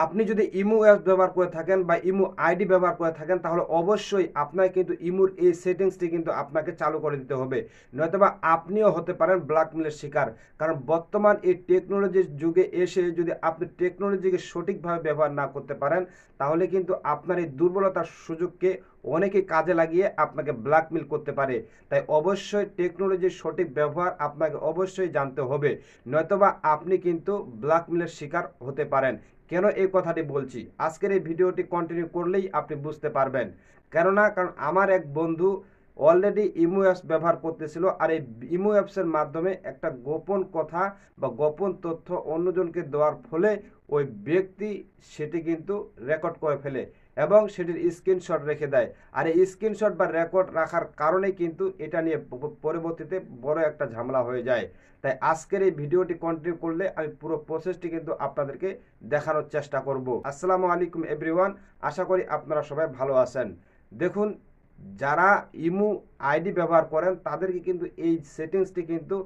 আপনি যদি imo app ব্যবহার করে থাকেন বা ইমো আইডি ব্যবহার করে থাকেন, তাহলে অবশ্যই আপনাকে কিন্তু ইমোর এই সেটিংসটি কিন্তু আপনাকে চালু করে দিতে হবে। নয়তোবা আপনিও হতে পারেন ব্ল্যাকমেলের শিকার। কারণ বর্তমান এই টেকনোলজির যুগে এসে যদি আপনি টেকনোলজিকে সঠিকভাবে ব্যবহার না করতে পারেন, তাহলে কিন্তু আপনার এই দুর্বলতার সুযোগকে অনেকে কাজে লাগিয়ে আপনাকে ব্ল্যাকমেল করতে পারে। তাই অবশ্যই টেকনোলজির সঠিক ব্যবহার আপনাকে অবশ্যই জানতে হবে। নয়তোবা আপনি কিন্তু ব্ল্যাকমেলের শিকার হতে পারেন। কেন এই কথাটি বলছি? আজকের এই ভিডিওটি কন্টিনিউ করলেই আপনি বুঝতে পারবেন। কেননা, কারণ আমার এক বন্ধু অলরেডি ইমো অ্যাপস ব্যবহার করতেছিল আর এই ইমো অ্যাপসের মাধ্যমে একটা গোপন কথা বা গোপন তথ্য অন্যজনকে দেওয়ার ফলে ওই ব্যক্তি সেটি কিন্তু রেকর্ড করে ফেলে। এবং সেটির স্ক্রিনশট রেখে দেয়। আর এই স্ক্রিনশট বা রেকর্ড রাখার কারণে কিন্তু এটা নিয়ে পরবর্তীতে বড় একটা ঝামেলা হয়ে যায়। তাই আজকের এই ভিডিওটি কন্টিনিউ করলে আমি পুরো প্রসেসটি কিন্তু আপনাদেরকে দেখানোর চেষ্টা করব। আসসালামু আলাইকুম এভরিওয়ান আশা করি আপনারা সবাই ভালো আছেন। দেখুন, যারা ইমু আইডি ব্যবহার করেন, তাদেরকে কিন্তু এই সেটিংসটি কিন্তু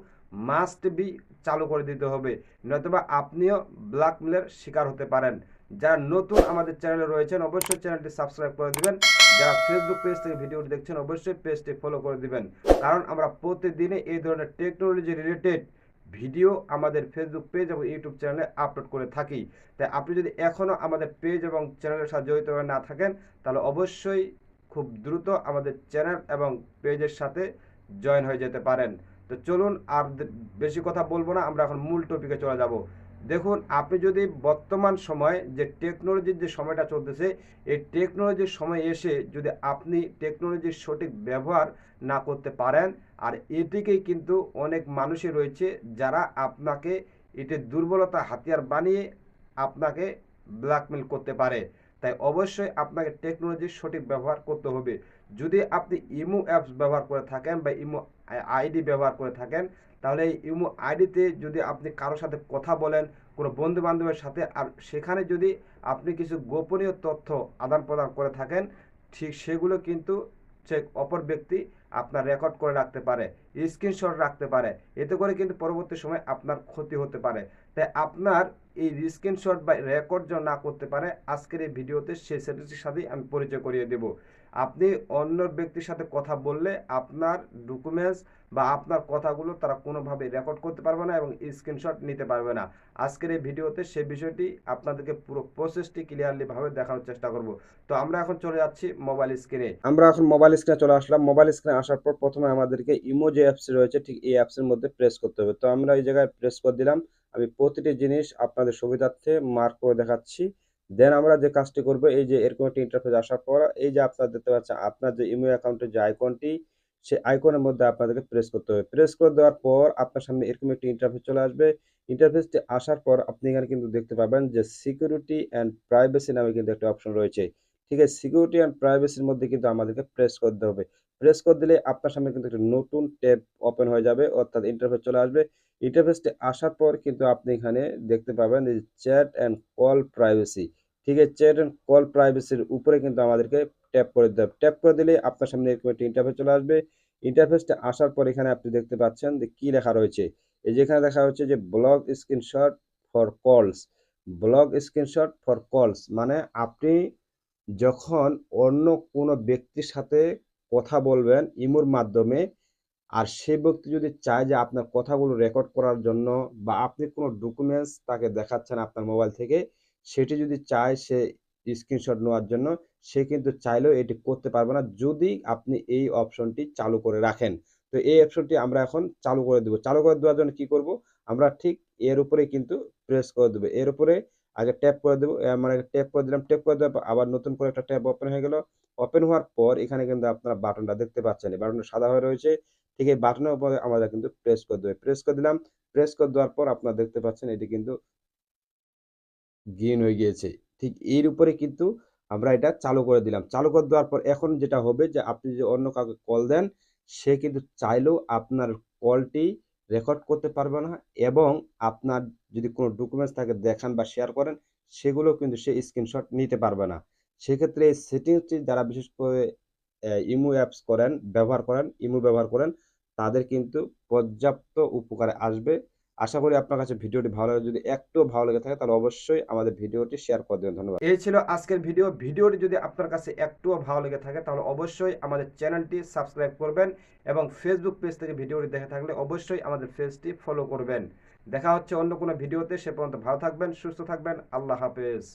মাস্ট বি চালু করে দিতে হবে। নয়তোবা আপনিও ব্ল্যাকমেলের শিকার হতে পারেন। যারা নতুন আমাদের চ্যানেলে রয়েছেন, অবশ্যই চ্যানেলটি সাবস্ক্রাইব করে দিবেন। যারা ফেসবুক পেজ থেকে ভিডিওটি দেখছেন, অবশ্যই পেজটি ফলো করে দিবেন। কারণ আমরা প্রতিদিনে এই ধরনের টেকনোলজি রিলেটেড ভিডিও আমাদের ফেসবুক পেজ এবং ইউটিউব চ্যানেলে আপলোড করে থাকি। তাই আপনি যদি এখনও আমাদের পেজ এবং চ্যানেলের সাথে জড়িত না থাকেন, তাহলে অবশ্যই খুব দ্রুত আমাদের চ্যানেল এবং পেজের সাথে জয়েন হয়ে যেতে পারেন। তো চলুন আর বেশি কথা বলব না, আমরা এখন মূল টপিকে চলে যাব। দেখুন, আপনি যদি বর্তমান সময় যে টেকনোলজির যে সময়টা চলতেছে, এই টেকনোলজির সময় এসে যদি আপনি টেকনোলজির সঠিক ব্যবহার না করতে পারেন, আর এটিকেই কিন্তু অনেক মানুষই রয়েছে যারা আপনাকে এটি দুর্বলতা হাতিয়ার বানিয়ে আপনাকে ব্ল্যাকমেল করতে পারে। তাই অবশ্যই আপনাকে টেকনোলজির সঠিক ব্যবহার করতে হবে। যদি আপনি ইমো অ্যাপস ব্যবহার করে থাকেন বা ইমো আইডি ব্যবহার করে থাকেন। তাহলে এই ইমো আইডিতে যদি আপনি কারোর সাথে কথা বলেন, কোনো বন্ধু বান্ধবের সাথে, আর সেখানে যদি আপনি কিছু গোপনীয় তথ্য আদান প্রদান করে থাকেন, ঠিক সেগুলো কিন্তু সে অপর ব্যক্তি আপনার রেকর্ড করে রাখতে পারে স্ক্রিনশট রাখতে পারে। এতে করে কিন্তু পরবর্তী সময় আপনার ক্ষতি হতে পারে। তাই আপনার এই স্ক্রিনশট বা রেকর্ড যেন না করতে পারে, আজকের এই ভিডিওতে সেই সেটিংসের সাথেই আমি পরিচয় করিয়ে দেব। আপনি অন্য ব্যক্তির সাথে কথা বললে আপনার ডকুমেন্টস বা আপনার কথাগুলো তারা কোনোভাবে রেকর্ড করতে পারবে না এবং স্ক্রিনশট নিতে পারবে না। আজকের এই ভিডিওতে সে বিষয়টি আপনাদেরকে পুরো প্রসেসটি ক্লিয়ারলি ভাবে দেখানোর চেষ্টা করব। তো আমরা এখন চলে যাচ্ছি মোবাইল স্ক্রিনে আমরা এখন মোবাইল স্ক্রিনে চলে আসলাম। মোবাইল স্ক্রিনে আসার পর প্রথমে আমাদেরকে ইমো যে অ্যাপস রয়েছে, ঠিক এই অ্যাপসের মধ্যে প্রেস করতে হবে। তো আমরা এই জায়গায় প্রেস করে দিলাম। আমি প্রতিটি জিনিস আপনাদের সুবিধার্থে মার্ক করে দেখাচ্ছি। দেন আমরা যে কাজটি করব, এই যে এরকম একটি ইন্টারফেস আসার পর, এই যে আপনারা দেখতে পাচ্ছেন, আপনার যে ইমো অ্যাকাউন্টের যে আইকনটি সেই আইকনের মধ্যে আপনাদেরকে প্রেস করতে হবে। প্রেস করে দেওয়ার পর আপনার সামনে এরকম একটি ইন্টারফেস চলে আসবে। ইন্টারফেসটি আসার পর আপনি এখানে কিন্তু দেখতে পাবেন যে সিকিউরিটি অ্যান্ড প্রাইভেসি নামে কিন্তু একটা অপশন রয়েছে। ঠিক আছে সিকিউরিটি অ্যান্ড প্রাইভেসির মধ্যে কিন্তু আমাদেরকে প্রেস করতে হবে। প্রেস করে দিলে আপনার সামনে কিন্তু একটা নতুন ট্যাব ওপেন হয়ে যাবে, অর্থাৎ ইন্টারফেস চলে আসবে। ইন্টারফেসটি আসার পর কিন্তু আপনি এখানে দেখতে পাবেন যে চ্যাট অ্যান্ড কল প্রাইভেসি ঠিক আছে চ্যাট অ্যান্ড কল প্রাইভেসির উপরে কিন্তু আমাদেরকে ট্যাপ করে দিতে হবে। ট্যাপ করে দিলে আপনার সামনে এরকম একটি ইন্টারফেস চলে আসবে। ইন্টারফেসটা আসার পর এখানে আপনি দেখতে পাচ্ছেন যে কি লেখা রয়েছে। এই যেখানে দেখা হচ্ছে যে blog screenshot for calls blog screenshot for calls মানে আপনি যখন অন্য কোনো ব্যক্তির সাথে কথা বলবেন ইমোর মাধ্যমে। আর সে ব্যক্তি যদি চায় যে আপনার কথাগুলো রেকর্ড করার জন্য বা আপনি কোনো ডকুমেন্টস তাকে দেখাচ্ছেন আপনার মোবাইল থেকে, সেটি যদি চায় সে স্ক্রিনশট নেওয়ার জন্য, সে কিন্তু চাইলেও এটি করতে পারবে না যদি আপনি এই অপশনটি চালু করে রাখেন। তো এই অপশনটি আমরা এখন চালু করে দেবো। চালু করে দেওয়ার জন্য কি করব? আমরা ঠিক এর উপরে কিন্তু প্রেস করে দেবো। এর উপরে আগে ট্যাপ করে দেবো মানে ট্যাপ করে দিলাম ট্যাপ করে দেওয়ার আবার নতুন করে একটা ট্যাব ওপেন হয়ে গেল। ওপেন হওয়ার পর এখানে কিন্তু আপনারা বাটনটা দেখতে পাচ্ছেন। বাটনটা সাদা হয়ে রয়েছে। ঠিক এই বাটনের উপরে আমাদের কিন্তু প্রেস করে দেবে। প্রেস করে দিলাম। প্রেস করে দেওয়ার পর আপনারা দেখতে পাচ্ছেন এটি কিন্তু গ্রিন হয়ে গিয়েছে। ঠিক এর উপরে কিন্তু আমরা এটা চালু করে দিলাম। চালু করে দেওয়ার পর এখন যেটা হবে যে আপনি যদি অন্য কাউকে কল দেন, সে কিন্তু চাইলেও আপনার কলটি রেকর্ড করতে পারবে না এবং আপনার যদি কোনো ডকুমেন্টস থাকে দেখান বা শেয়ার করেন, সেগুলো কিন্তু সে স্ক্রিনশট নিতে পারবে না। সেক্ষেত্রে এই সেটিংসটি যারা বিশেষ করে ইমো অ্যাপস করেন, ব্যবহার করেন, ইমো ব্যবহার করেন, তাদের কিন্তু পর্যাপ্ত উপকারে আসবে। আশা করি আপনার কাছে ভিডিওটি ভালো লাগে যদি একটু ভালো লেগে থাকে, তাহলে অবশ্যই আমাদের ভিডিওটি শেয়ার করে দেবেন। ধন্যবাদ। এই ছিল আজকের ভিডিও। ভিডিওটি যদি আপনার কাছে একটুও ভালো লেগে থাকে, তাহলে অবশ্যই আমাদের চ্যানেলটি সাবস্ক্রাইব করবেন এবং ফেসবুক পেজ থেকে ভিডিওটি দেখে থাকলে অবশ্যই আমাদের পেজটি ফলো করবেন। দেখা হচ্ছে অন্য কোনো ভিডিওতে। সে পর্যন্ত ভালো থাকবেন, সুস্থ থাকবেন। আল্লাহ হাফেজ।